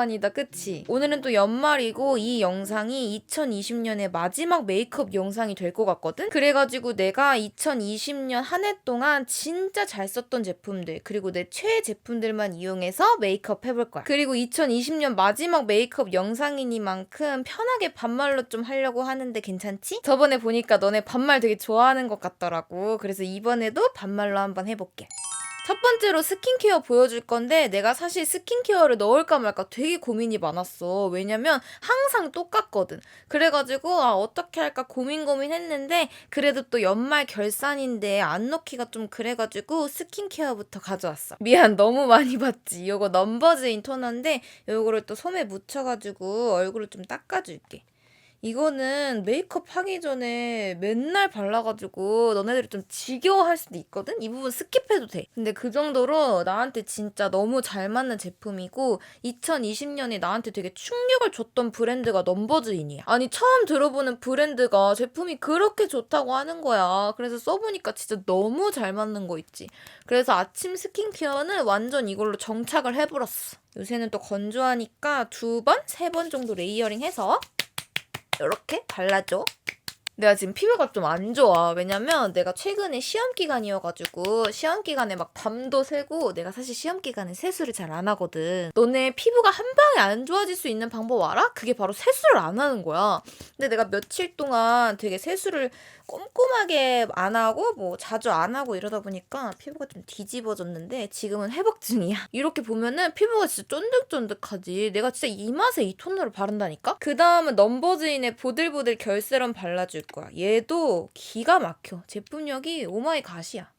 오랜만이다, 그치? 오늘은 또 연말이고 이 영상이 2020년의 마지막 메이크업 영상이 될 것 같거든? 그래가지고 내가 2020년 한 해 동안 진짜 잘 썼던 제품들 그리고 내 최애 제품들만 이용해서 메이크업 해볼 거야. 그리고 2020년 마지막 메이크업 영상이니만큼 편하게 반말로 좀 하려고 하는데 괜찮지? 저번에 보니까 너네 반말 되게 좋아하는 것 같더라고. 그래서 이번에도 반말로 한번 해볼게. 첫 번째로 스킨케어 보여줄 건데 내가 사실 스킨케어를 넣을까 말까 되게 고민이 많았어. 왜냐면 항상 똑같거든. 그래가지고 아 어떻게 할까 고민 고민했는데 그래도 또 연말 결산인데 안 넣기가 좀 그래가지고 스킨케어부터 가져왔어. 미안 너무 많이 봤지. 요거 넘버즈인 토너인데 요거를 또 솜에 묻혀가지고 얼굴을 좀 닦아줄게. 이거는 메이크업 하기 전에 맨날 발라가지고 너네들이 좀 지겨워할 수도 있거든? 이 부분 스킵해도 돼. 근데 그 정도로 나한테 진짜 너무 잘 맞는 제품이고 2020년에 나한테 되게 충격을 줬던 브랜드가 넘버즈인이야. 아니 처음 들어보는 브랜드가 제품이 그렇게 좋다고 하는 거야. 그래서 써보니까 진짜 너무 잘 맞는 거 있지. 그래서 아침 스킨케어는 완전 이걸로 정착을 해버렸어. 요새는 또 건조하니까 두 번, 세 번 정도 레이어링 해서 이렇게 발라줘. 내가 지금 피부가 좀 안 좋아. 왜냐면 내가 최근에 시험 기간이어가지고 시험 기간에 막 밤도 새고 내가 사실 시험 기간에 세수를 잘 안 하거든. 너네 피부가 한 방에 안 좋아질 수 있는 방법 알아? 그게 바로 세수를 안 하는 거야. 근데 내가 며칠 동안 되게 세수를 꼼꼼하게 안 하고 뭐 자주 안 하고 이러다 보니까 피부가 좀 뒤집어졌는데 지금은 회복 중이야. 이렇게 보면은 피부가 진짜 쫀득쫀득하지. 내가 진짜 이 맛에 이 토너를 바른다니까? 그 다음은 넘버즈인의 보들보들 결세럼 발라줄 거야. 얘도 기가 막혀. 제품력이 오마이 갓이야.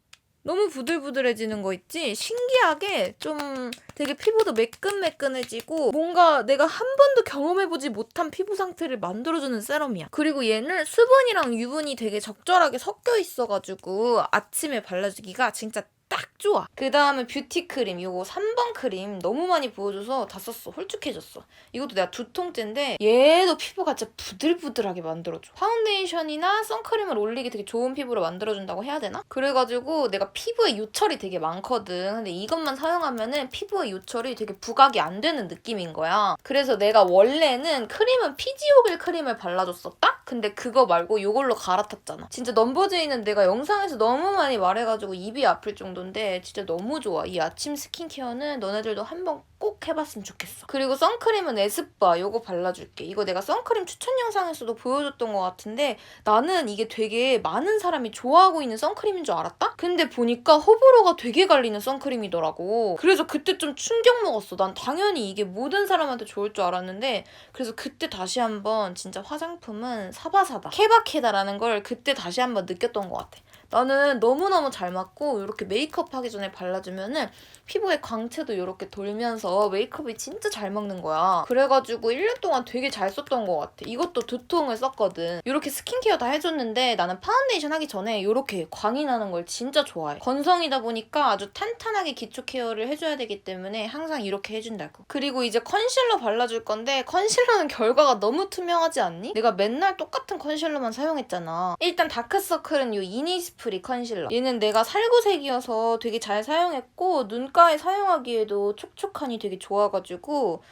너무 부들부들해지는 거 있지? 신기하게 좀 되게 피부도 매끈매끈해지고 뭔가 내가 한 번도 경험해보지 못한 피부 상태를 만들어주는 세럼이야. 그리고 얘는 수분이랑 유분이 되게 적절하게 섞여 있어가지고 아침에 발라주기가 진짜 딱 좋아. 그 다음에 뷰티 크림. 이거 3번 크림 너무 많이 보여줘서 다 썼어. 홀쭉해졌어. 이것도 내가 두 통째인데 얘도 피부가 진짜 부들부들하게 만들어줘. 파운데이션이나 선크림을 올리기 되게 좋은 피부로 만들어준다고 해야 되나? 그래가지고 내가 피부에 요철이 되게 많거든. 근데 이것만 사용하면은 피부에 요철이 되게 부각이 안 되는 느낌인 거야. 그래서 내가 원래는 크림은 피지오겔 크림을 발라줬었다? 근데 그거 말고 이걸로 갈아탔잖아. 진짜 넘버즈인은 내가 영상에서 너무 많이 말해가지고 입이 아플 정도인데 진짜 너무 좋아. 이 아침 스킨케어는 너네들도 한번 꼭 해봤으면 좋겠어. 그리고 선크림은 에스쁘아 요거 발라줄게. 이거 내가 선크림 추천 영상에서도 보여줬던 것 같은데 나는 이게 되게 많은 사람이 좋아하고 있는 선크림인 줄 알았다? 근데 보니까 호불호가 되게 갈리는 선크림이더라고. 그래서 그때 좀 충격 먹었어. 난 당연히 이게 모든 사람한테 좋을 줄 알았는데 그래서 그때 다시 한번 진짜 화장품은 사바사다. 케바케다라는 걸 그때 다시 한번 느꼈던 것 같아. 나는 너무너무 잘 맞고 이렇게 메이크업 하기 전에 발라주면은 피부에 광채도 이렇게 돌면서 메이크업이 진짜 잘 먹는 거야. 그래가지고 1년 동안 되게 잘 썼던 것 같아. 이것도 두 통을 썼거든. 이렇게 스킨케어 다 해줬는데 나는 파운데이션 하기 전에 이렇게 광이 나는 걸 진짜 좋아해. 건성이다 보니까 아주 탄탄하게 기초 케어를 해줘야 되기 때문에 항상 이렇게 해준다고. 그리고 이제 컨실러 발라줄 건데 컨실러는 결과가 너무 투명하지 않니? 내가 맨날 똑같은 컨실러만 사용했잖아. 일단 다크서클은 이 이니스프 리 컨실러. 얘는 내가 살구색이어서 되게 잘 사용했고 눈가에 사용하기에도 촉촉하니 되게 좋아가지고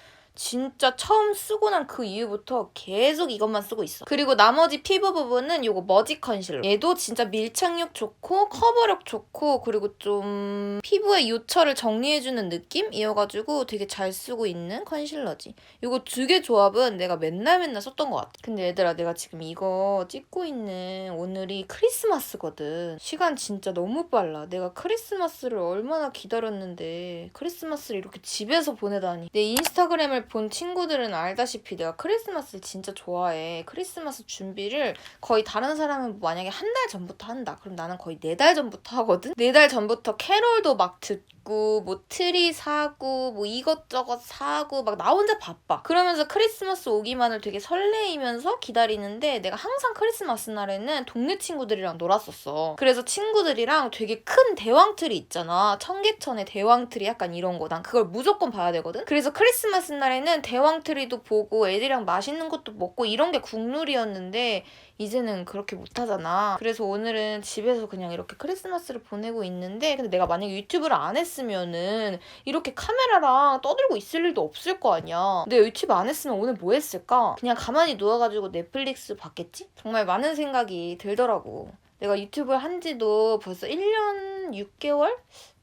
진짜 처음 쓰고 난 그 이후부터 계속 이것만 쓰고 있어. 그리고 나머지 피부 부분은 요거 머지 컨실러. 얘도 진짜 밀착력 좋고 커버력 좋고 그리고 좀 피부의 요철을 정리해주는 느낌이어가지고 되게 잘 쓰고 있는 컨실러지. 요거 두 개 조합은 내가 맨날 맨날 썼던 것 같아. 근데 얘들아 내가 지금 이거 찍고 있는 오늘이 크리스마스거든. 시간 진짜 너무 빨라. 내가 크리스마스를 얼마나 기다렸는데 크리스마스를 이렇게 집에서 보내다니. 내 인스타그램을 본 친구들은 알다시피 내가 크리스마스를 진짜 좋아해. 크리스마스 준비를 거의 다른 사람은 만약에 한 달 전부터 한다. 그럼 나는 거의 네 달 전부터 하거든? 네 달 전부터 캐롤도 막 듣고 뭐 트리 사고 뭐 이것저것 사고 막 나 혼자 바빠. 그러면서 크리스마스 오기만을 되게 설레이면서 기다리는데 내가 항상 크리스마스 날에는 동네 친구들이랑 놀았었어. 그래서 친구들이랑 되게 큰 대왕트리 있잖아. 청계천의 대왕트리 약간 이런 거. 난 그걸 무조건 봐야 되거든. 그래서 크리스마스 날에는 대왕 트리도 보고 애들이랑 맛있는 것도 먹고 이런 게 국룰이었는데 이제는 그렇게 못하잖아. 그래서 오늘은 집에서 그냥 이렇게 크리스마스를 보내고 있는데 근데 내가 만약에 유튜브를 안 했으면 했으면은 이렇게 카메라랑 떠들고 있을 일도 없을 거 아니야. 근데 유튜브 안 했으면 오늘 뭐 했을까? 그냥 가만히 누워가지고 넷플릭스 봤겠지? 정말 많은 생각이 들더라고. 내가 유튜브를 한 지도 벌써 1년 6개월?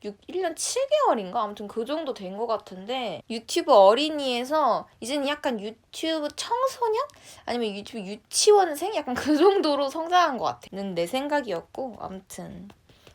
6, 1년 7개월인가? 아무튼 그 정도 된 것 같은데 유튜브 어린이에서 이제는 약간 유튜브 청소년? 아니면 유튜브 유치원생? 약간 그 정도로 성장한 것 같아.는 내 생각이었고 아무튼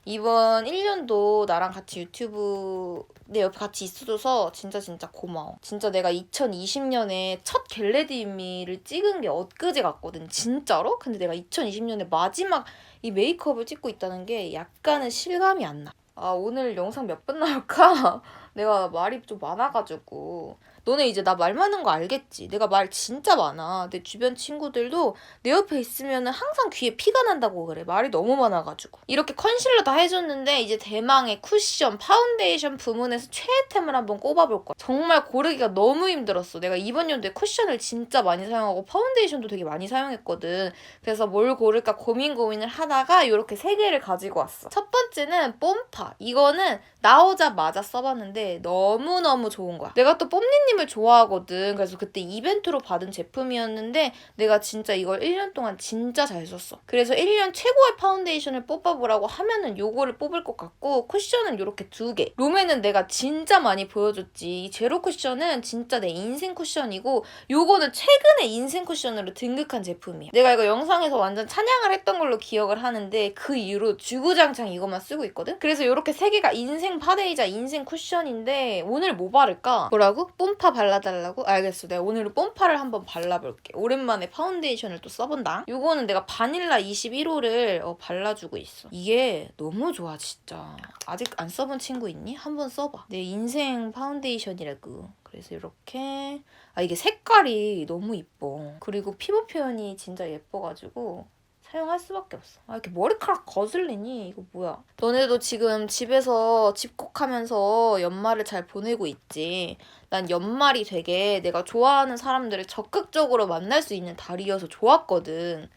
이번 1년도 나랑 같이 유튜브 내 옆에 같이 있어줘서 진짜 진짜 고마워. 진짜 내가 2020년에 첫 겟레디미를 찍은 게 엊그제 같거든. 진짜로? 근데 내가 2020년에 마지막 이 메이크업을 찍고 있다는 게 약간은 실감이 안 나. 아 오늘 영상 몇 분 나올까? 내가 말이 좀 많아가지고 너네 이제 나 말 많은 거 알겠지? 내가 말 진짜 많아. 내 주변 친구들도 내 옆에 있으면 항상 귀에 피가 난다고 그래. 말이 너무 많아가지고. 이렇게 컨실러 다 해줬는데 이제 대망의 쿠션, 파운데이션 부문에서 최애템을 한번 꼽아볼 거야. 정말 고르기가 너무 힘들었어. 내가 이번 연도에 쿠션을 진짜 많이 사용하고 파운데이션도 되게 많이 사용했거든. 그래서 뭘 고를까 고민 고민을 하다가 이렇게 세 개를 가지고 왔어. 첫 번째는 뽐파. 이거는 나오자마자 써봤는데 너무너무 좋은 거야. 내가 또 뽐니님 을 좋아하거든. 그래서 그때 이벤트로 받은 제품이었는데 내가 진짜 이걸 1년 동안 진짜 잘 썼어. 그래서 1년 최고의 파운데이션을 뽑아보라고 하면은 요거를 뽑을 것 같고 쿠션은 이렇게 두 개. 롬에는 내가 진짜 많이 보여줬지. 이 제로 쿠션은 진짜 내 인생 쿠션이고 요거는 최근에 인생 쿠션으로 등극한 제품이야. 내가 이거 영상에서 완전 찬양을 했던 걸로 기억을 하는데 그 이후로 주구장창 이것만 쓰고 있거든. 그래서 이렇게 세 개가 인생 파데이자 인생 쿠션인데 오늘 뭐 바를까? 뭐라고? 뽐파 발라달라고? 알겠어. 내가 오늘은 뽐파를 한번 발라볼게. 오랜만에 파운데이션을 또 써본다. 요거는 내가 바닐라 21호를 어, 발라주고 있어. 이게 너무 좋아 진짜. 아직 안 써본 친구 있니? 한번 써봐. 내 인생 파운데이션이라고. 그래서 이렇게 아 이게 색깔이 너무 이뻐. 그리고 피부 표현이 진짜 예뻐가지고 사용할 수밖에 없어. 아 이렇게 머리카락 거슬리니? 이거 뭐야? 너네도 지금 집에서 집콕하면서 연말을 잘 보내고 있지. 난 연말이 되게 내가 좋아하는 사람들을 적극적으로 만날 수 있는 달이어서 좋았거든.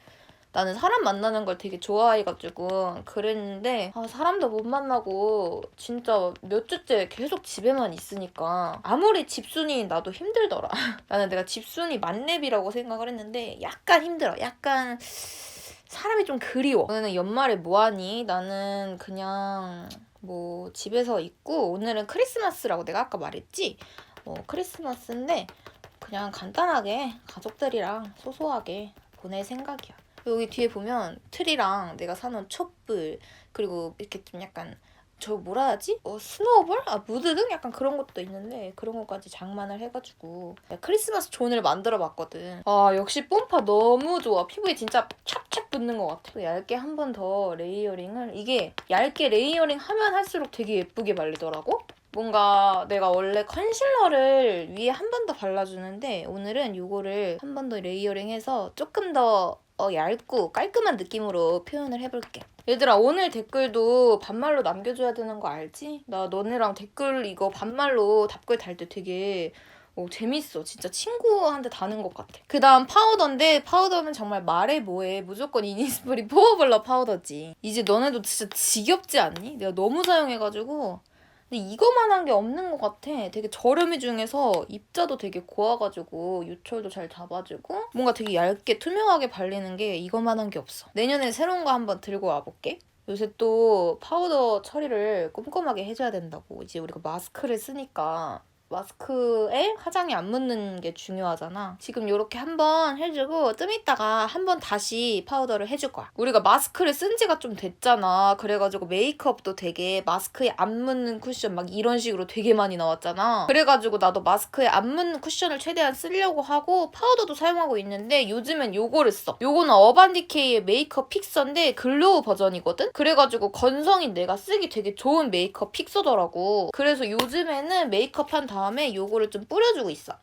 나는 사람 만나는 걸 되게 좋아해가지고 그랬는데 아, 사람도 못 만나고 진짜 몇 주째 계속 집에만 있으니까 아무리 집순이 나도 힘들더라. 나는 내가 집순이 만렙이라고 생각을 했는데 약간 힘들어. 약간 사람이 좀 그리워. 너는 연말에 뭐하니? 나는 그냥 뭐 집에서 있고 오늘은 크리스마스라고 내가 아까 말했지? 뭐 크리스마스인데 그냥 간단하게 가족들이랑 소소하게 보낼 생각이야. 여기 뒤에 보면 트리랑 내가 사놓은 촛불 그리고 이렇게 좀 약간 저 뭐라 하지? 어 스노우볼? 아 무드등? 약간 그런 것도 있는데 그런 것까지 장만을 해가지고 크리스마스 존을 만들어 봤거든. 아 역시 뽐파 너무 좋아. 피부에 진짜 찹찹 붙는 것 같아. 또 얇게 한 번 더 레이어링을 이게 얇게 레이어링 하면 할수록 되게 예쁘게 말리더라고. 뭔가 내가 원래 컨실러를 위에 한 번 더 발라주는데 오늘은 이거를 한 번 더 레이어링해서 조금 더 어, 얇고 깔끔한 느낌으로 표현을 해볼게. 얘들아 오늘 댓글도 반말로 남겨줘야 되는 거 알지? 나 너네랑 댓글 이거 반말로 답글 달 때 되게 어, 재밌어. 진짜 친구한테 다는 것 같아. 그 다음 파우더인데 파우더는 정말 말해 뭐해. 무조건 이니스프리 포어블러 파우더지. 이제 너네도 진짜 지겹지 않니? 내가 너무 사용해가지고 근데 이거만한 게 없는 것 같아. 되게 저렴이 중에서 입자도 되게 고와가지고 유철도 잘 잡아주고 뭔가 되게 얇게 투명하게 발리는 게 이거만한 게 없어. 내년에 새로운 거 한번 들고 와볼게. 요새 또 파우더 처리를 꼼꼼하게 해줘야 된다고. 이제 우리가 마스크를 쓰니까 마스크에 화장이 안 묻는 게 중요하잖아. 지금 이렇게 한번 해주고 좀 이따가 한번 다시 파우더를 해줄 거야. 우리가 마스크를 쓴 지가 좀 됐잖아. 그래가지고 메이크업도 되게 마스크에 안 묻는 쿠션 막 이런 식으로 되게 많이 나왔잖아. 그래가지고 나도 마스크에 안 묻는 쿠션을 최대한 쓰려고 하고 파우더도 사용하고 있는데 요즘엔 요거를 써. 요거는 어반디케이의 메이크업 픽서인데 글로우 버전이거든? 그래가지고 건성인 내가 쓰기 되게 좋은 메이크업 픽서더라고. 그래서 요즘에는 메이크업 한 다음 에 요거를 좀 뿌려주고 있어.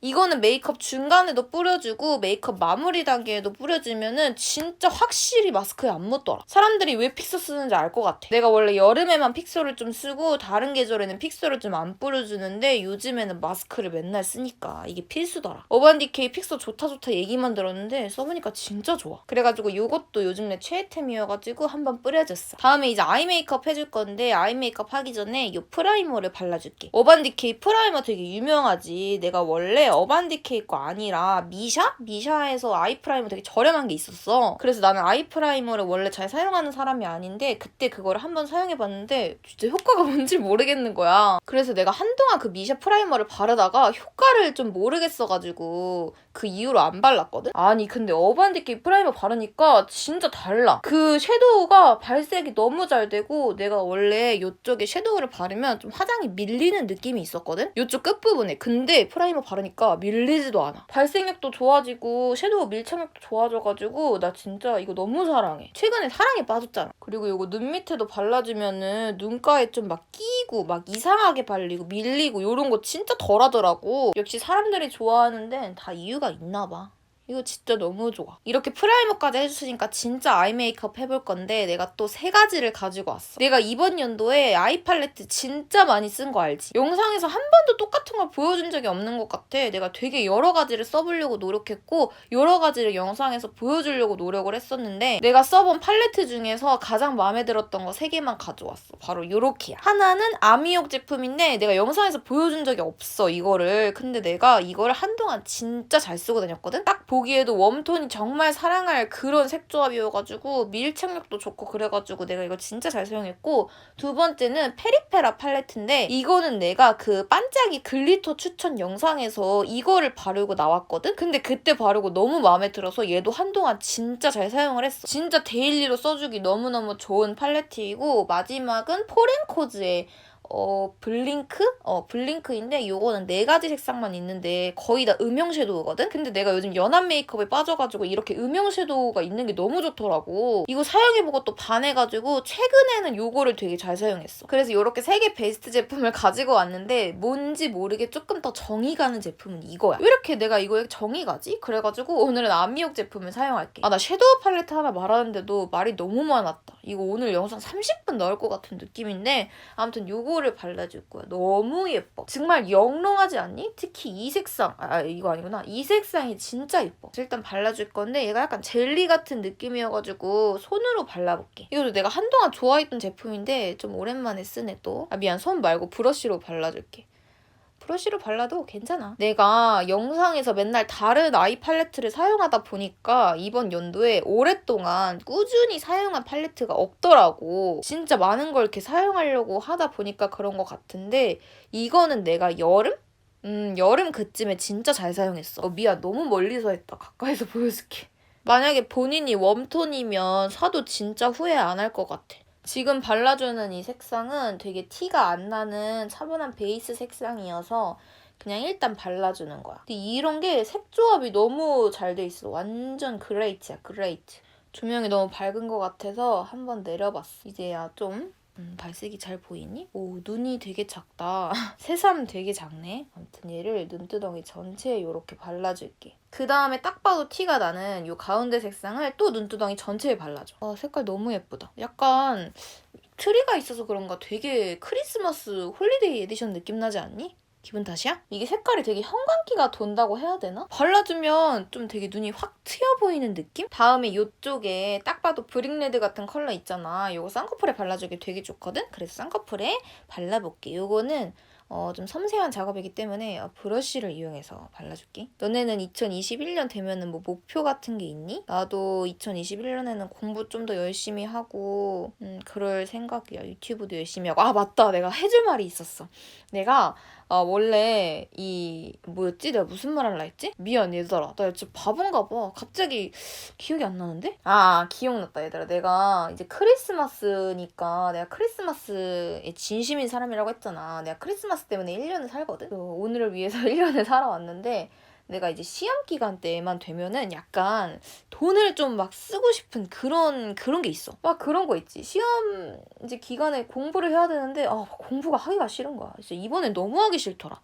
이거는 메이크업 중간에도 뿌려주고 메이크업 마무리 단계에도 뿌려주면은 진짜 확실히 마스크에 안 묻더라. 사람들이 왜 픽서 쓰는지 알 것 같아. 내가 원래 여름에만 픽서를 좀 쓰고 다른 계절에는 픽서를 좀 안 뿌려주는데 요즘에는 마스크를 맨날 쓰니까 이게 필수더라. 어반디케이 픽서 좋다 좋다 얘기만 들었는데 써보니까 진짜 좋아. 그래가지고 이것도 요즘 내 최애템이어가지고 한번 뿌려줬어. 다음에 이제 아이 메이크업 해줄 건데 아이 메이크업 하기 전에 이 프라이머를 발라줄게. 어반디케이 프라이머 되게 유명하지. 내가 원래 어반디케이 거 아니라 미샤? 미샤에서 아이 프라이머 되게 저렴한 게 있었어. 그래서 나는 아이 프라이머를 원래 잘 사용하는 사람이 아닌데 그때 그거를 한번 사용해봤는데 진짜 효과가 뭔지 모르겠는 거야. 그래서 내가 한동안 그 미샤 프라이머를 바르다가 효과를 좀 모르겠어가지고 그 이후로 안 발랐거든? 아니 근데 어반디케이 프라이머 바르니까 진짜 달라. 그 섀도우가 발색이 너무 잘 되고 내가 원래 이쪽에 섀도우를 바르면 좀 화장이 밀리는 느낌이 있었거든? 이쪽 끝부분에. 근데 프라이머 바르니까 밀리지도 않아. 발색력도 좋아지고 섀도우 밀착력도 좋아져가지고 나 진짜 이거 너무 사랑해. 최근에 사랑에 빠졌잖아. 그리고 이거 눈 밑에도 발라주면은 눈가에 좀 막 끼고 막 이상하게 발리고 밀리고 이런 거 진짜 덜하더라고. 역시 사람들이 좋아하는 데는 다 이유가 있나 봐. 이거 진짜 너무 좋아. 이렇게 프라이머까지 해주시니까 진짜 아이 메이크업 해볼 건데 내가 또 세 가지를 가지고 왔어. 내가 이번 연도에 아이 팔레트 진짜 많이 쓴 거 알지? 영상에서 한 번도 똑같은 걸 보여준 적이 없는 것 같아. 내가 되게 여러 가지를 써보려고 노력했고 여러 가지를 영상에서 보여주려고 노력을 했었는데 내가 써본 팔레트 중에서 가장 마음에 들었던 거 세 개만 가져왔어. 바로 요렇게야. 하나는 아미옥 제품인데 내가 영상에서 보여준 적이 없어 이거를. 근데 내가 이거를 한동안 진짜 잘 쓰고 다녔거든? 딱 보 기에도 웜톤이 정말 사랑할 그런 색조합이어가지고 밀착력도 좋고 그래가지고 내가 이거 진짜 잘 사용했고 두 번째는 페리페라 팔레트인데 이거는 내가 그 반짝이 글리터 추천 영상에서 이거를 바르고 나왔거든? 근데 그때 바르고 너무 마음에 들어서 얘도 한동안 진짜 잘 사용을 했어. 진짜 데일리로 써주기 너무너무 좋은 팔레트이고 마지막은 포렌코즈의 어 블링크? 어 블링크인데 요거는 네 가지 색상만 있는데 거의 다 음영 섀도우거든? 근데 내가 요즘 연한 메이크업에 빠져가지고 이렇게 음영 섀도우가 있는 게 너무 좋더라고. 이거 사용해보고 또 반해가지고 최근에는 요거를 되게 잘 사용했어. 그래서 요렇게 세 개 베스트 제품을 가지고 왔는데 뭔지 모르게 조금 더 정이 가는 제품은 이거야. 왜 이렇게 내가 이거에 정이 가지? 그래가지고 오늘은 안미옥 제품을 사용할게. 아 나 섀도우 팔레트 하나 말하는데도 말이 너무 많았다. 이거 오늘 영상 30분 넣을 것 같은 느낌인데 아무튼 요거 를 발라줄 거야. 너무 예뻐. 정말 영롱하지 않니? 특히 이 색상. 아 이거 아니구나. 이 색상이 진짜 예뻐. 일단 발라줄 건데 얘가 약간 젤리 같은 느낌이어가지고 손으로 발라볼게. 이것도 내가 한동안 좋아했던 제품인데 좀 오랜만에 쓰네 또. 아 미안 손 말고 브러쉬로 발라줄게. 브러쉬로 발라도 괜찮아. 내가 영상에서 맨날 다른 아이 팔레트를 사용하다 보니까 이번 연도에 오랫동안 꾸준히 사용한 팔레트가 없더라고. 진짜 많은 걸 이렇게 사용하려고 하다 보니까 그런 것 같은데 이거는 내가 여름? 음, 여름 그쯤에 진짜 잘 사용했어. 어, 미안, 너무 멀리서 했다. 가까이서 보여줄게. 만약에 본인이 웜톤이면 사도 진짜 후회 안 할 것 같아. 지금 발라주는 이 색상은 되게 티가 안 나는 차분한 베이스 색상이어서 그냥 일단 발라주는 거야. 근데 이런 게 색 조합이 너무 잘 돼 있어. 완전 그레이트야, 그레이트. 조명이 너무 밝은 것 같아서 한번 내려봤어. 이제야 좀 음, 발색이 잘 보이니? 오, 눈이 되게 작다. 새삼 되게 작네. 아무튼 얘를 눈두덩이 전체에 이렇게 발라줄게. 그 다음에 딱 봐도 티가 나는 이 가운데 색상을 또 눈두덩이 전체에 발라줘. 아, 색깔 너무 예쁘다. 약간 트리가 있어서 그런가 되게 크리스마스 홀리데이 에디션 느낌 나지 않니? 기분 탓이야? 이게 색깔이 되게 형광기가 돈다고 해야 되나? 발라주면 좀 되게 눈이 확 트여 보이는 느낌? 다음에 이쪽에 딱 봐도 브릭레드 같은 컬러 있잖아. 이거 쌍꺼풀에 발라주기 되게 좋거든? 그래서 쌍꺼풀에 발라볼게. 이거는 어, 좀 섬세한 작업이기 때문에 어, 브러쉬를 이용해서 발라줄게. 너네는 2021년 되면은 뭐 목표 같은 게 있니? 나도 2021년에는 공부 좀 더 열심히 하고 음, 그럴 생각이야. 유튜브도 열심히 하고. 아 맞다. 내가 해줄 말이 있었어. 내가 아 원래 이 뭐였지? 내가 무슨 말 할라 했지? 미안 얘들아 나 진짜 바본가 봐 갑자기 기억이 안 나는데? 아 기억났다 얘들아 내가 이제 크리스마스니까 내가 크리스마스에 진심인 사람이라고 했잖아 내가 크리스마스 때문에 1년을 살거든 오늘을 위해서 1년을 살아왔는데 내가 이제 시험 기간 때만 되면은 약간 돈을 좀 막 쓰고 싶은 그런 그런 게 있어. 막 그런 거 있지. 시험 이제 기간에 공부를 해야 되는데 아 공부가 하기가 싫은 거야. 진짜 이번엔 너무 하기 싫더라.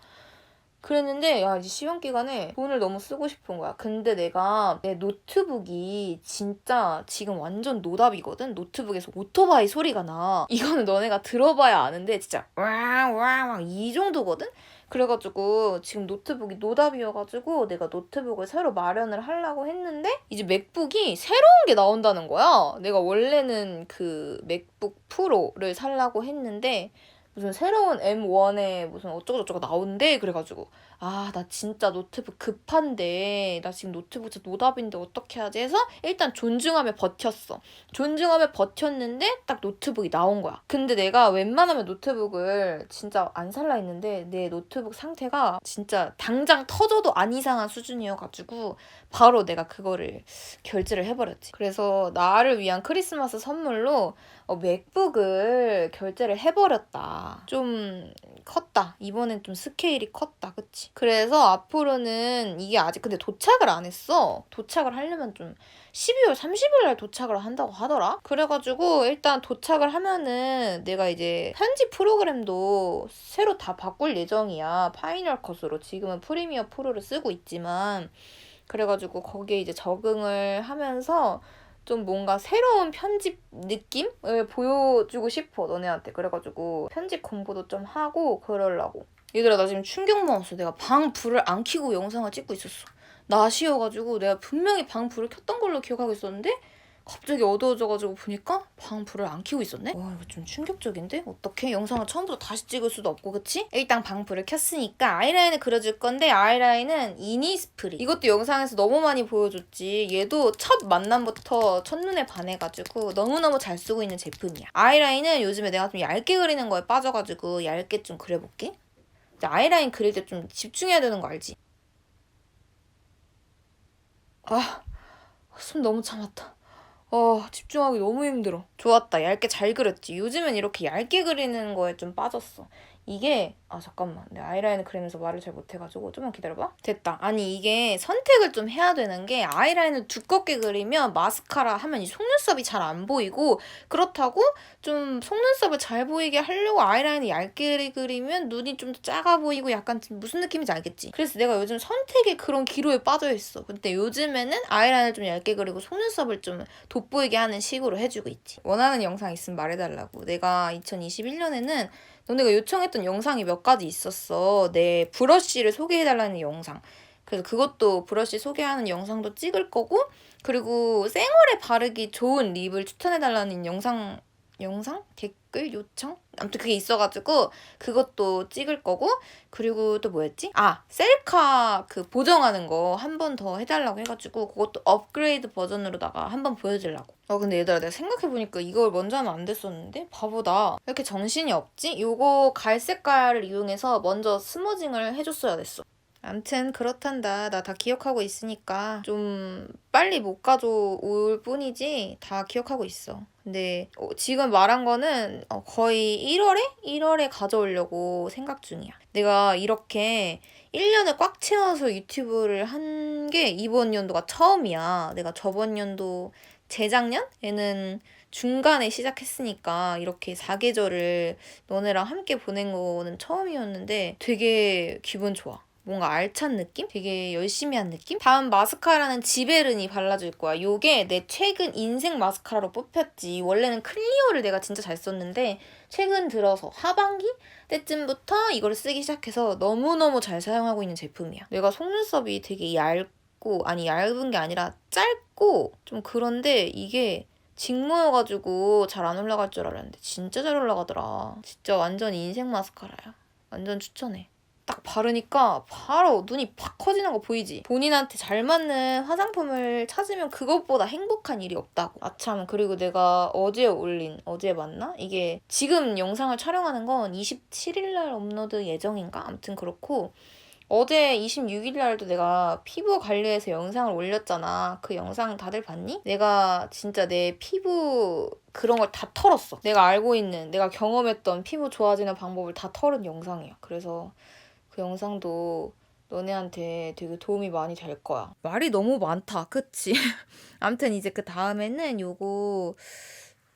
그랬는데 야 이제 시험 기간에 돈을 너무 쓰고 싶은 거야. 근데 내가 내 노트북이 진짜 지금 완전 노답이거든. 노트북에서 오토바이 소리가 나. 이거는 너네가 들어봐야 아는데 진짜 와와와이 정도거든. 그래가지고 지금 노트북이 노답이어가지고 내가 노트북을 새로 마련을 하려고 했는데 이제 맥북이 새로운 게 나온다는 거야. 내가 원래는 그 맥북 프로를 살라고 했는데 무슨 새로운 M1에 무슨 어쩌고저쩌고 나온대 그래가지고 아 나 진짜 노트북 급한데 나 지금 노트북 진짜 노답인데 어떻게 하지 해서 일단 존중하며 버텼어 존중하며 버텼는데 딱 노트북이 나온 거야 근데 내가 웬만하면 노트북을 진짜 안 살라 했는데 내 노트북 상태가 진짜 당장 터져도 안 이상한 수준이어가지고 바로 내가 그거를 결제를 해버렸지 그래서 나를 위한 크리스마스 선물로 어, 맥북을 결제를 해버렸다. 좀 컸다. 이번엔 좀 스케일이 컸다. 그치? 그래서 앞으로는 이게 아직 근데 도착을 안 했어. 도착을 하려면 좀 12월 30일 날 도착을 한다고 하더라. 그래가지고 일단 도착을 하면은 내가 이제 편집 프로그램도 새로 다 바꿀 예정이야. 파이널 컷으로. 지금은 프리미어 프로를 쓰고 있지만 그래가지고 거기에 이제 적응을 하면서 좀 뭔가 새로운 편집 느낌을 보여주고 싶어 너네한테 그래가지고 편집 공부도 좀 하고 그러려고 얘들아 나 지금 충격 먹었어. 내가 방 불을 안 켜고 영상을 찍고 있었어. 낮이어가지고 내가 분명히 방 불을 켰던 걸로 기억하고 있었는데 갑자기 어두워져가지고 보니까 방 불을 안 켜고 있었네? 와 이거 좀 충격적인데? 어떻게 영상을 처음부터 다시 찍을 수도 없고 그치? 일단 방 불을 켰으니까 아이라인을 그려줄 건데 아이라인은 이니스프리. 이것도 영상에서 너무 많이 보여줬지. 얘도 첫 만남부터 첫눈에 반해가지고 너무너무 잘 쓰고 있는 제품이야. 아이라인은 요즘에 내가 좀 얇게 그리는 거에 빠져가지고 얇게 좀 그려볼게 아이라인 그릴 때 좀 집중해야 되는 거 알지? 아, 숨 너무 참았다. 어, 집중하기 너무 힘들어. 좋았다. 얇게 잘 그렸지. 요즘엔 이렇게 얇게 그리는 거에 좀 빠졌어. 이게 아 잠깐만. 내 아이라인을 그리면서 말을 잘 못해가지고 좀만 기다려봐. 됐다. 아니 이게 선택을 좀 해야 되는 게 아이라인을 두껍게 그리면 마스카라 하면 이 속눈썹이 잘 안 보이고 그렇다고 좀 속눈썹을 잘 보이게 하려고 아이라인을 얇게 그리면 눈이 좀더 작아 보이고 약간 무슨 느낌인지 알겠지? 그래서 내가 요즘 선택에 그런 기로에 빠져 있어. 근데 요즘에는 아이라인을 좀 얇게 그리고 속눈썹을 좀 돋보이게 하는 식으로 해주고 있지. 원하는 영상 있으면 말해달라고. 내가 2021년에는 너네가 요청했던 영상이 몇 가지 있었어. 내 브러쉬를 소개해달라는 영상. 그래서 그것도 브러쉬 소개하는 영상도 찍을 거고, 그리고 생얼에 바르기 좋은 립을 추천해달라는 영상, 영상? 댓 글 요청? 아무튼 그게 있어가지고 그것도 찍을 거고 그리고 또 뭐였지? 아 셀카 그 보정하는 거 한 번 더 해달라고 해가지고 그것도 업그레이드 버전으로다가 한 번 보여주려고 어 근데 얘들아 내가 생각해보니까 이걸 먼저 하면 안 됐었는데 바보다 왜 이렇게 정신이 없지? 요거 갈색깔을 이용해서 먼저 스머징을 해줬어야 됐어 암튼 그렇단다. 나 다 기억하고 있으니까 좀 빨리 못 가져올 뿐이지 다 기억하고 있어. 근데 어, 지금 말한 거는 어, 거의 1월에? 1월에 가져오려고 생각 중이야. 내가 이렇게 1년을 꽉 채워서 유튜브를 한 게 이번 연도가 처음이야. 내가 저번 연도 재작년에는 중간에 시작했으니까 이렇게 사계절을 너네랑 함께 보낸 거는 처음이었는데 되게 기분 좋아. 뭔가 알찬 느낌? 되게 열심히 한 느낌? 다음 마스카라는 지베른이 발라줄 거야. 요게 내 최근 인생 마스카라로 뽑혔지. 원래는 클리오를 내가 진짜 잘 썼는데 최근 들어서 하반기 때쯤부터 이걸 쓰기 시작해서 너무너무 잘 사용하고 있는 제품이야. 내가 속눈썹이 되게 얇고 아니 얇은 게 아니라 짧고 좀 그런데 이게 직모여가지고 잘 안 올라갈 줄 알았는데 진짜 잘 올라가더라. 진짜 완전 인생 마스카라야. 완전 추천해. 딱 바르니까 바로 눈이 팍 커지는 거 보이지? 본인한테 잘 맞는 화장품을 찾으면 그것보다 행복한 일이 없다고. 아참, 그리고 내가 어제 올린, 어제 맞나? 이게 지금 영상을 촬영하는 건 27일날 업로드 예정인가? 아무튼 그렇고, 어제 26일 날도 내가 피부 관리해서 영상을 올렸잖아. 그 영상 다들 봤니? 내가 진짜 내 피부 그런 걸 다 털었어. 내가 알고 있는, 내가 경험했던 피부 좋아지는 방법을 다 털은 영상이야. 그래서 그 영상도 너네한테 되게 도움이 많이 될 거야. 말이 너무 많다. 그치? 암튼 이제 그 다음에는 요거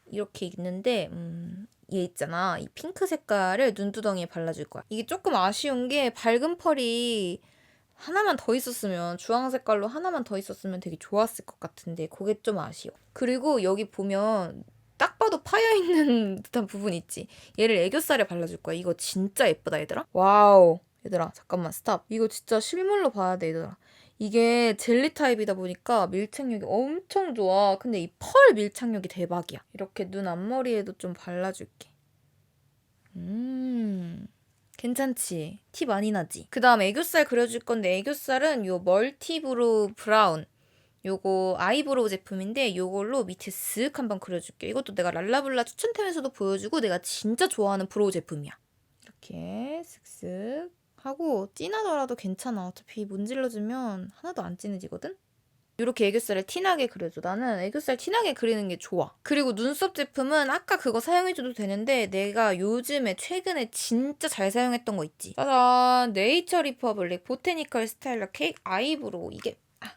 이렇게 있는데 음, 얘 있잖아. 이 핑크 색깔을 눈두덩이에 발라줄 거야. 이게 조금 아쉬운 게 밝은 펄이 하나만 더 있었으면 주황 색깔로 하나만 더 있었으면 되게 좋았을 것 같은데 그게 좀 아쉬워. 그리고 여기 보면 딱 봐도 파여 있는 듯한 부분 있지. 얘를 애교살에 발라줄 거야. 이거 진짜 예쁘다 얘들아. 와우. 얘들아 잠깐만 스탑. 이거 진짜 실물로 봐야 돼 얘들아. 이게 젤리 타입이다 보니까 밀착력이 엄청 좋아. 근데 이 펄 밀착력이 대박이야. 이렇게 눈 앞머리에도 좀 발라줄게. 음. 괜찮지? 티 많이 나지? 그 다음 애교살 그려줄 건데 애교살은 요 멀티브로우 브라운 요거 아이브로우 제품인데 요걸로 밑에 쓱 한번 그려줄게. 이것도 내가 랄라블라 추천템에서도 보여주고 내가 진짜 좋아하는 브로우 제품이야. 이렇게 쓱쓱 하고 진하더라도 괜찮아. 어차피 문질러주면 하나도 안 진해지거든? 이렇게 애교살을 티나게 그려줘. 나는 애교살 티나게 그리는 게 좋아. 그리고 눈썹 제품은 아까 그거 사용해줘도 되는데 내가 요즘에 최근에 진짜 잘 사용했던 거 있지. 짜잔! 네이처 리퍼블릭 보테니컬 스타일러 케이크 아이브로우. 이게 아,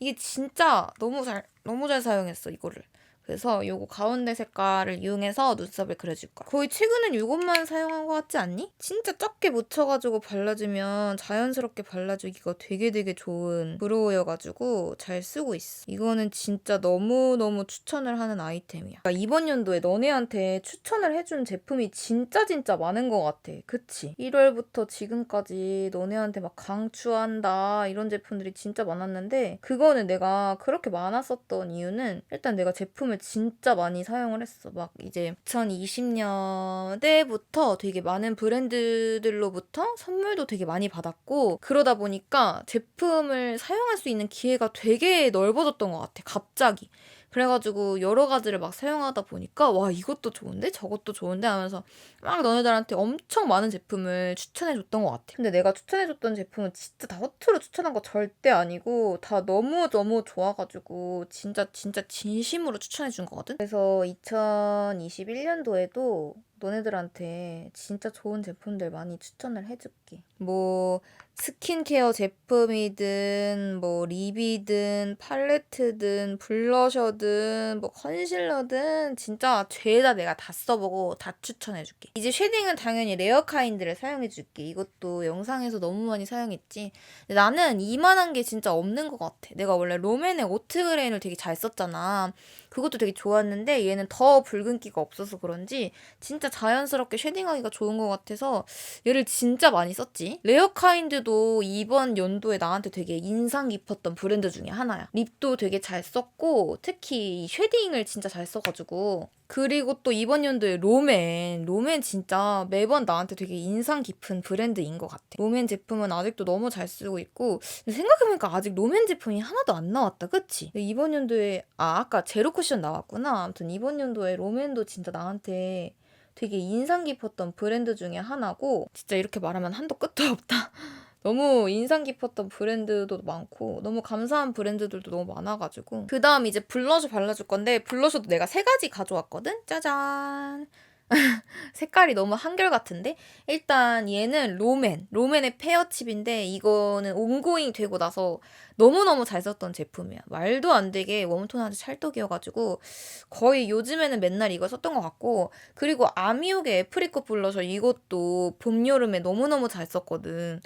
이게 진짜 너무 잘 너무 잘 사용했어 이거를. 그래서 요거 가운데 색깔을 이용해서 눈썹을 그려줄 거야. 거의 최근엔 요것만 사용한 것 같지 않니? 진짜 적게 묻혀가지고 발라주면 자연스럽게 발라주기가 되게 되게 좋은 브로우여가지고 잘 쓰고 있어. 이거는 진짜 너무너무 추천을 하는 아이템이야. 그러니까 이번 연도에 너네한테 추천을 해준 제품이 진짜 진짜 많은 것 같아. 그치? 1월부터 지금까지 너네한테 막 강추한다 이런 제품들이 진짜 많았는데 그거는 내가 그렇게 많았었던 이유는 일단 내가 제품을 진짜 많이 사용을 했어. 막 이제 2020년대부터 되게 많은 브랜드들로부터 선물도 되게 많이 받았고 그러다 보니까 제품을 사용할 수 있는 기회가 되게 넓어졌던 것 같아. 갑자기. 그래가지고 여러 가지를 막 사용하다 보니까 와 이것도 좋은데 저것도 좋은데 하면서 막 너네들한테 엄청 많은 제품을 추천해줬던 것 같아. 근데 내가 추천해줬던 제품은 진짜 다 허투루 추천한 거 절대 아니고 다 너무 너무 좋아가지고 진짜 진짜 진심으로 추천해준 거거든. 그래서 2021년도에도 너네들한테 진짜 좋은 제품들 많이 추천을 해줄게. 뭐 스킨케어 제품이든 뭐 립이든 팔레트든 블러셔든 뭐 컨실러든 진짜 죄다 내가 다 써보고 다 추천해줄게. 이제 쉐딩은 당연히 레어카인드를 사용해줄게. 이것도 영상에서 너무 많이 사용했지. 나는 이만한 게 진짜 없는 것 같아. 내가 원래 롬앤의 오트그레인을 되게 잘 썼잖아. 그것도 되게 좋았는데 얘는 더 붉은기가 없어서 그런지 진짜 자연스럽게 쉐딩하기가 좋은 것 같아서 얘를 진짜 많이 썼지. 레어카인드도 이번 연도에 나한테 되게 인상 깊었던 브랜드 중에 하나야. 립도 되게 잘 썼고 특히 이 쉐딩을 진짜 잘 써가지고 그리고 또 이번 연도에 롬앤. 롬앤 진짜 매번 나한테 되게 인상 깊은 브랜드인 것 같아. 롬앤 제품은 아직도 너무 잘 쓰고 있고 생각해보니까 아직 롬앤 제품이 하나도 안 나왔다. 그치? 이번 연도에 아 아까 제로 쿠션 나왔구나. 아무튼 이번 연도에 롬앤도 진짜 나한테 되게 인상 깊었던 브랜드 중에 하나고 진짜 이렇게 말하면 한도 끝도 없다. 너무 인상 깊었던 브랜드도 많고 너무 감사한 브랜드들도 너무 많아가지고 그 다음 이제 블러셔 발라줄 건데 블러셔도 내가 세 가지 가져왔거든? 짜잔 색깔이 너무 한결같은데? 일단 얘는 롬앤 롬앤의 페어칩인데 이거는 온고잉 되고 나서 너무너무 잘 썼던 제품이야. 말도 안 되게 웜톤한테 찰떡이어가지고 거의 요즘에는 맨날 이거 썼던 것 같고 그리고 아미옥의 애프리코 블러셔 이것도 봄 여름에 너무너무 잘 썼거든.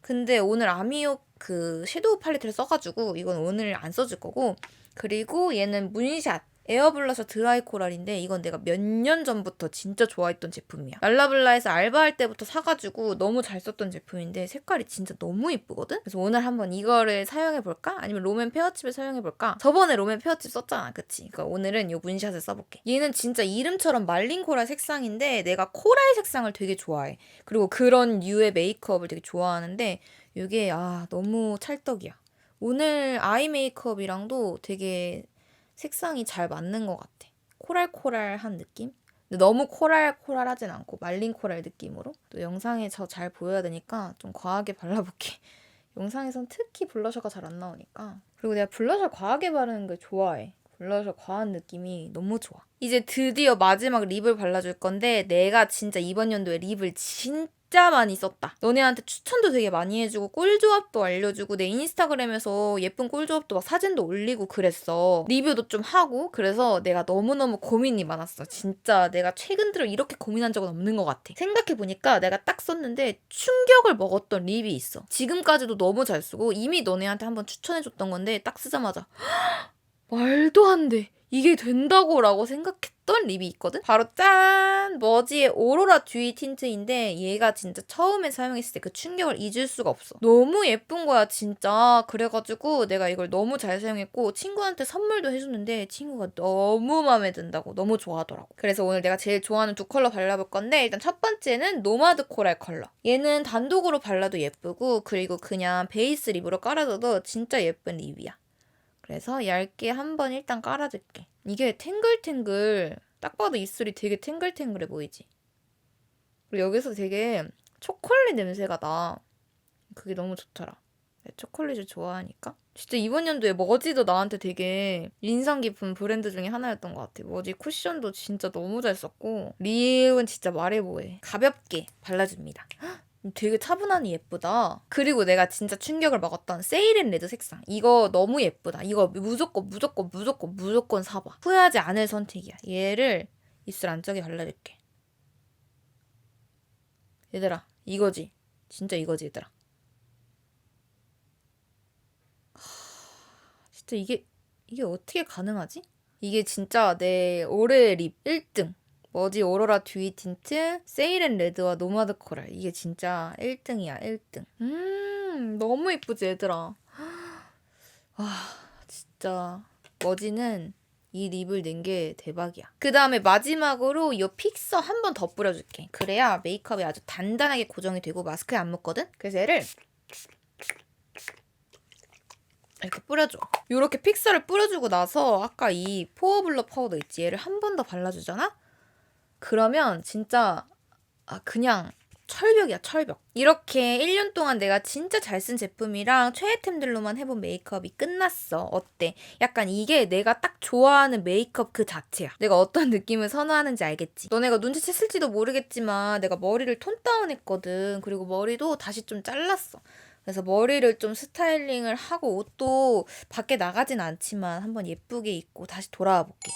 근데 오늘 아미옥 그 섀도우 팔레트를 써가지고 이건 오늘 안 써줄 거고 그리고 얘는 문샷 에어블러셔 드라이 코랄인데 이건 내가 몇 년 전부터 진짜 좋아했던 제품이야. 랄라블라에서 알바할 때부터 사가지고 너무 잘 썼던 제품인데 색깔이 진짜 너무 이쁘거든? 그래서 오늘 한번 이거를 사용해볼까? 아니면 롬앤 페어칩을 사용해볼까? 저번에 롬앤 페어칩 썼잖아. 그치? 그러니까 오늘은 이 문샷을 써볼게. 얘는 진짜 이름처럼 말린 코랄 색상인데 내가 코랄 색상을 되게 좋아해. 그리고 그런 류의 메이크업을 되게 좋아하는데 이게 아 너무 찰떡이야. 오늘 아이 메이크업이랑도 되게 색상이 잘 맞는 것 같아. 코랄코랄한 느낌? 근데 너무 코랄코랄하진 않고 말린 코랄 느낌으로 또 영상에 저 잘 보여야 되니까 좀 과하게 발라볼게. 영상에선 특히 블러셔가 잘 안 나오니까. 그리고 내가 블러셔 과하게 바르는 걸 좋아해. 블러셔 과한 느낌이 너무 좋아. 이제 드디어 마지막 립을 발라줄 건데 내가 진짜 이번 연도에 립을 진짜 진짜 많이 썼다. 너네한테 추천도 되게 많이 해주고 꿀조합도 알려주고 내 인스타그램에서 예쁜 꿀조합도 막 사진도 올리고 그랬어. 리뷰도 좀 하고 그래서 내가 너무너무 고민이 많았어. 진짜 내가 최근 들어 이렇게 고민한 적은 없는 것 같아. 생각해보니까 내가 딱 썼는데 충격을 먹었던 립이 있어. 지금까지도 너무 잘 쓰고 이미 너네한테 한번 추천해줬던 건데 딱 쓰자마자 말도 안 돼. 이게 된다고 라고 생각했 던 립이 있거든? 바로 짠! 머지의 오로라 듀이 틴트인데 얘가 진짜 처음에 사용했을 때 그 충격을 잊을 수가 없어. 너무 예쁜 거야 진짜. 그래가지고 내가 이걸 너무 잘 사용했고 친구한테 선물도 해줬는데 친구가 너무 마음에 든다고 너무 좋아하더라고. 그래서 오늘 내가 제일 좋아하는 두 컬러 발라볼 건데 일단 첫 번째는 노마드 코랄 컬러. 얘는 단독으로 발라도 예쁘고 그리고 그냥 베이스 립으로 깔아줘도 진짜 예쁜 립이야. 그래서 얇게 한 번 일단 깔아줄게. 이게 탱글탱글. 딱 봐도 입술이 되게 탱글탱글해 보이지? 그리고 여기서 되게 초콜릿 냄새가 나. 그게 너무 좋더라. 내 초콜릿을 좋아하니까. 진짜 이번 연도에 머지도 나한테 되게 인상 깊은 브랜드 중에 하나였던 것 같아. 머지 쿠션도 진짜 너무 잘 썼고 립은 진짜 말해 뭐해. 가볍게 발라줍니다. 되게 차분하니 예쁘다. 그리고 내가 진짜 충격을 먹었던 세일앤 레드 색상. 이거 너무 예쁘다. 이거 무조건 무조건 무조건 무조건 사봐. 후회하지 않을 선택이야. 얘를 입술 안쪽에 발라줄게. 얘들아 이거지. 진짜 이거지 얘들아. 하, 진짜 이게 이게 어떻게 가능하지? 이게 진짜 내 올해 립 1등. 머지 오로라 듀이 틴트, 세일앤 레드와 노마드 코랄. 이게 진짜 1등이야, 1등. 음, 너무 이쁘지, 얘들아. 와, 진짜. 머지는 이 립을 낸 게 대박이야. 그 다음에 마지막으로 이 픽서 한 번 더 뿌려줄게. 그래야 메이크업이 아주 단단하게 고정이 되고 마스크에 안 묻거든? 그래서 얘를 이렇게 뿌려줘. 이렇게 픽서를 뿌려주고 나서 아까 이 포어 블러 파우더 있지? 얘를 한 번 더 발라주잖아? 그러면 진짜 아 그냥 철벽이야 철벽. 이렇게 1년 동안 내가 진짜 잘 쓴 제품이랑 최애템들로만 해본 메이크업이 끝났어. 어때? 약간 이게 내가 딱 좋아하는 메이크업 그 자체야. 내가 어떤 느낌을 선호하는지 알겠지? 너네가 눈치챘을지도 모르겠지만 내가 머리를 톤 다운 했거든. 그리고 머리도 다시 좀 잘랐어. 그래서 머리를 좀 스타일링을 하고 옷도 밖에 나가진 않지만 한번 예쁘게 입고 다시 돌아와 볼게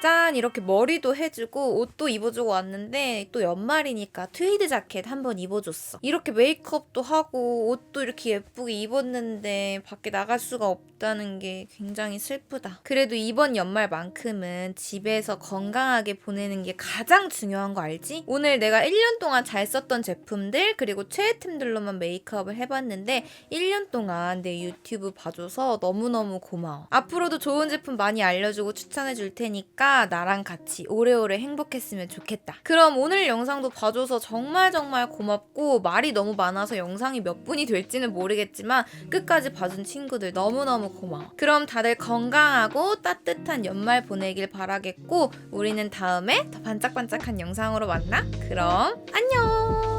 짠 이렇게 머리도 해주고 옷도 입어주고 왔는데 또 연말이니까 트위드 자켓 한번 입어줬어. 이렇게 메이크업도 하고 옷도 이렇게 예쁘게 입었는데 밖에 나갈 수가 없다는 게 굉장히 슬프다. 그래도 이번 연말만큼은 집에서 건강하게 보내는 게 가장 중요한 거 알지? 오늘 내가 1년 동안 잘 썼던 제품들 그리고 최애 템들로만 메이크업을 해봤는데 1년 동안 내 유튜브 봐줘서 너무너무 고마워. 앞으로도 좋은 제품 많이 알려주고 추천해 줄 테니까 나랑 같이 오래오래 행복했으면 좋겠다. 그럼 오늘 영상도 봐줘서 정말 정말 고맙고 말이 너무 많아서 영상이 몇 분이 될지는 모르겠지만 끝까지 봐준 친구들 너무너무 고마워. 그럼 다들 건강하고 따뜻한 연말 보내길 바라겠고 우리는 다음에 더 반짝반짝한 영상으로 만나? 그럼 안녕!